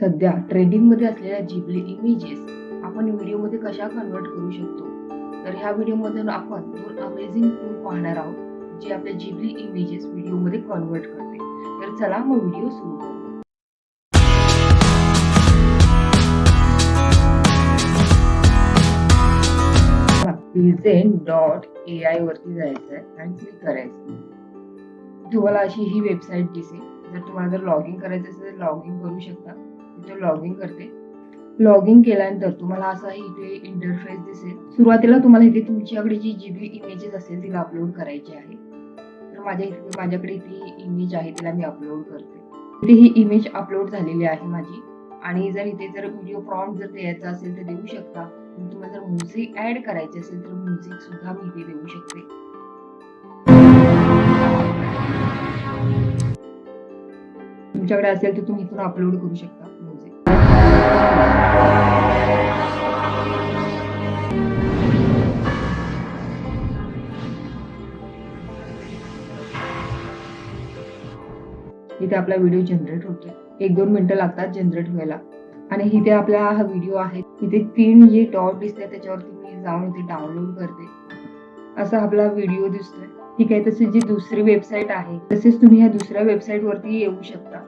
सध्या ट्रेंडिंगमध्ये असलेल्या जिबली इमेजेस आपण व्हिडिओमध्ये कशा कन्वर्ट करू शकतो? तर ह्या व्हिडिओमधून आपण दोन अमेझिंग टूल पाहणार आहोत जे आपल्या जिबली इमेजेस व्हिडिओमध्ये कन्वर्ट करते. तर चला मग व्हिडिओ सुरू करू. डॉट ए आय वरती जायचं आहे आणि क्लिक करायचं तुम्हाला अशी ही वेबसाईट दिसेल. जर तुम्हाला जर लॉग इन करायचं असेल तर लॉग इन करू शकता. इथे लॉग इन करते. लॉग इन केल्यानंतर तुम्हाला असा इथे इंटरफेस दिसेल. सुरुवातीला तुम्हाला इथे तुमच्याकडे जी बी इमेजेस असेल तिला अपलोड करायची आहे. तर माझ्या इथे माझ्याकडे इथे इमेज आहे तिला मी अपलोड करते. इथे ही इमेज अपलोड झालेली आहे माझी. आणि जर इथे जर व्हिडिओ प्रॉम्प्ट जर द्यायचा असेल तर देऊ शकता. तुम्हाला जर म्युझिक ऍड करायचे असेल तर म्युझिक सुद्धा मी इथे देऊ शकते. तुमच्याकडे असेल तर तुम्ही इथून अपलोड करू शकता. इथे आपला व्हिडिओ जनरेट होतोय. एक दोन मिनिटं लागतात जनरेट व्हायला. आणि इथे आपला हा व्हिडिओ आहे. इथे तीन जे डॉट दिसते त्याच्यावरती मी जाऊन इथे डाउनलोड करते. असा आपला व्हिडिओ दिसतोय. ठीक आहे तसेच जी दुसरी वेबसाईट आहे तसेच तुम्ही ह्या दुसऱ्या वेबसाईट वरती येऊ शकता.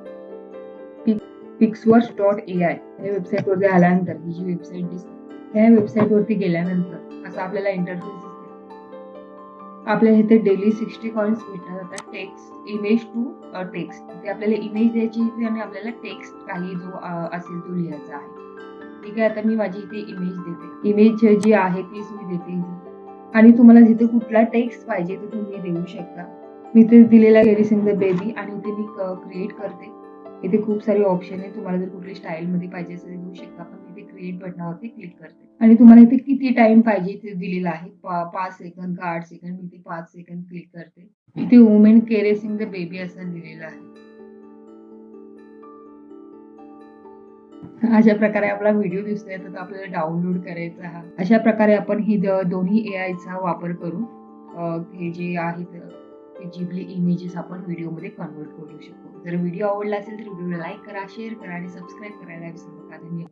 पिक्सवर्स डॉट ए आय या वेबसाईट वरती आल्यानंतर ही जी वेबसाईट दिसते ह्या वेबसाईट वरती गेल्यानंतर असा आपल्याला इंटरफेस दिसते. आपल्याला इथे डेली सिक्स्टी कॉइन्स भेटणार जातात टेक्स्ट इमेज टू टेक्स्ट ते आपल्याला इमेज द्यायची इथे आणि आपल्याला टेक्स्ट काही जो असेल तो लिहायचा आहे. ठीक आहे आता मी माझी इथे इमेज देते. इमेज जी आहे तीच मी देते आणि तुम्हाला जिथे कुठला टेक्स्ट पाहिजे तो तुम्ही देऊ शकता. मी ते दिलेला गेरिसिंग द बेबी आणि ते मी क्रिएट करते. इथे खूप सारे ऑप्शन आहे. तुम्हाला जर कुठली स्टाईल मध्ये पाहिजे असेल घेऊ शकता पण इथे क्रिएट बटनावरती क्लिक करते. आणि तुम्हाला इथे किती टाइम पाहिजे इथे दिलेला आहे. पाच सेकंद का आठ सेकंद मी इथे पाच सेकंद क्लिक करते. इथे वुमेन केरेसिंग द बेबी असं दिलेलं आहे. अशा प्रकारे आपला व्हिडिओ दिसतोय. तर आपल्याला डाउनलोड करायचा हा. अशा प्रकारे आपण ही दोन्ही ए आयचा वापर करून हे जे आहेत जिबली इमेजेस आपण व्हिडिओमध्ये कन्वर्ट करू शकतो जर व्हिडिओ आवडला असेल तर व्हिडिओला लाईक करा शेअर करा आणि सबस्क्राईब करायला विसरू नका. धन्यवाद.